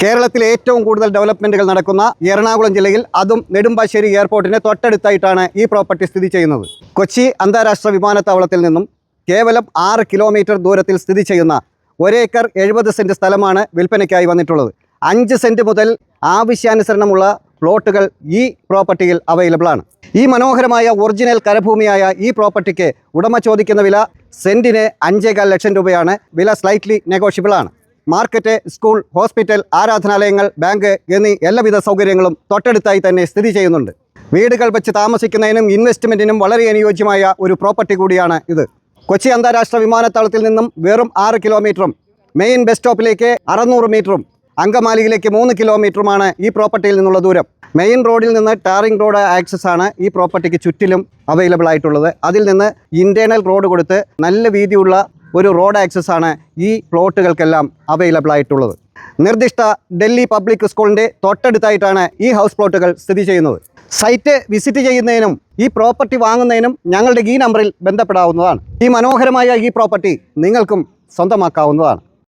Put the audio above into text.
കേരളത്തിലെ ഏറ്റവും കൂടുതൽ ഡെവലപ്മെന്റുകൾ നടക്കുന്ന എറണാകുളം ജില്ലയിൽ അതും നെടുമ്പാശ്ശേരി എയർപോർട്ടിന് തൊട്ടടുത്തായിട്ടാണ് ഈ പ്രോപ്പർട്ടി സ്ഥിതി ചെയ്യുന്നത്. കൊച്ചി അന്താരാഷ്ട്ര വിമാനത്താവളത്തിൽ നിന്നും കേവലം ആറ് കിലോമീറ്റർ ദൂരത്തിൽ സ്ഥിതി ചെയ്യുന്ന ഒരേക്കർ എഴുപത് സെന്റ് സ്ഥലമാണ് വിൽപ്പനയ്ക്കായി വന്നിട്ടുള്ളത്. അഞ്ച് സെന്റ് മുതൽ ആവശ്യാനുസരണമുള്ള പ്ലോട്ടുകൾ ഈ പ്രോപ്പർട്ടിയിൽ അവൈലബിൾ ആണ്. ഈ മനോഹരമായ ഒറിജിനൽ കരഭൂമിയായ ഈ പ്രോപ്പർട്ടിക്ക് ഉടമ ചോദിക്കുന്ന വില സെന്റിന് അഞ്ചേകാൽ ലക്ഷം രൂപയാണ്. വില സ്ലൈറ്റ്ലി നെഗോഷ്യബിൾ ആണ്. മാർക്കറ്റ് സ്കൂൾ ഹോസ്പിറ്റൽ ആരാധനാലയങ്ങൾ ബാങ്ക് എന്നീ എല്ലാവിധ സൗകര്യങ്ങളും തൊട്ടടുത്തായി തന്നെ സ്ഥിതി ചെയ്യുന്നുണ്ട്. വീടുകൾ വെച്ച് താമസിക്കുന്നതിനും ഇൻവെസ്റ്റ്മെന്റിനും വളരെ അനുയോജ്യമായ ഒരു പ്രോപ്പർട്ടി കൂടിയാണ് ഇത്. കൊച്ചി അന്താരാഷ്ട്ര വിമാനത്താവളത്തിൽ നിന്നും വെറും ആറ് കിലോമീറ്ററും മെയിൻ ബസ് സ്റ്റോപ്പിലേക്ക് അറുന്നൂറ് മീറ്ററും അങ്കമാലിയിലേക്ക് മൂന്ന് കിലോമീറ്ററുമാണ് ഈ പ്രോപ്പർട്ടിയിൽ നിന്നുള്ള ദൂരം. മെയിൻ റോഡിൽ നിന്ന് ടാറിംഗ് റോഡ് ആക്സസ് ആണ് ഈ പ്രോപ്പർട്ടിക്ക് ചുറ്റിലും അവൈലബിൾ ആയിട്ടുള്ളത്. അതിൽ നിന്ന് ഇന്റേർണൽ റോഡ് കൊടുത്ത് നല്ല വീതിയുള്ള ഒരു റോഡ് ആക്സസ് ആണ് ഈ പ്ലോട്ടുകൾക്കെല്ലാം അവൈലബിൾ ആയിട്ടുള്ളത്. നിർദ്ദിഷ്ട ഡൽഹി പബ്ലിക് സ്കൂളിന്റെ തൊട്ടടുത്തായിട്ടാണ് ഈ ഹൗസ് പ്ലോട്ടുകൾ സ്ഥിതി ചെയ്യുന്നത്. സൈറ്റ് വിസിറ്റ് ചെയ്യുന്നതിനും ഈ പ്രോപ്പർട്ടി വാങ്ങുന്നതിനും ഞങ്ങളുടെ ഈ നമ്പറിൽ ബന്ധപ്പെടാവുന്നതാണ്. ഈ മനോഹരമായ ഈ പ്രോപ്പർട്ടി നിങ്ങൾക്കും സ്വന്തമാക്കാവുന്നതാണ്.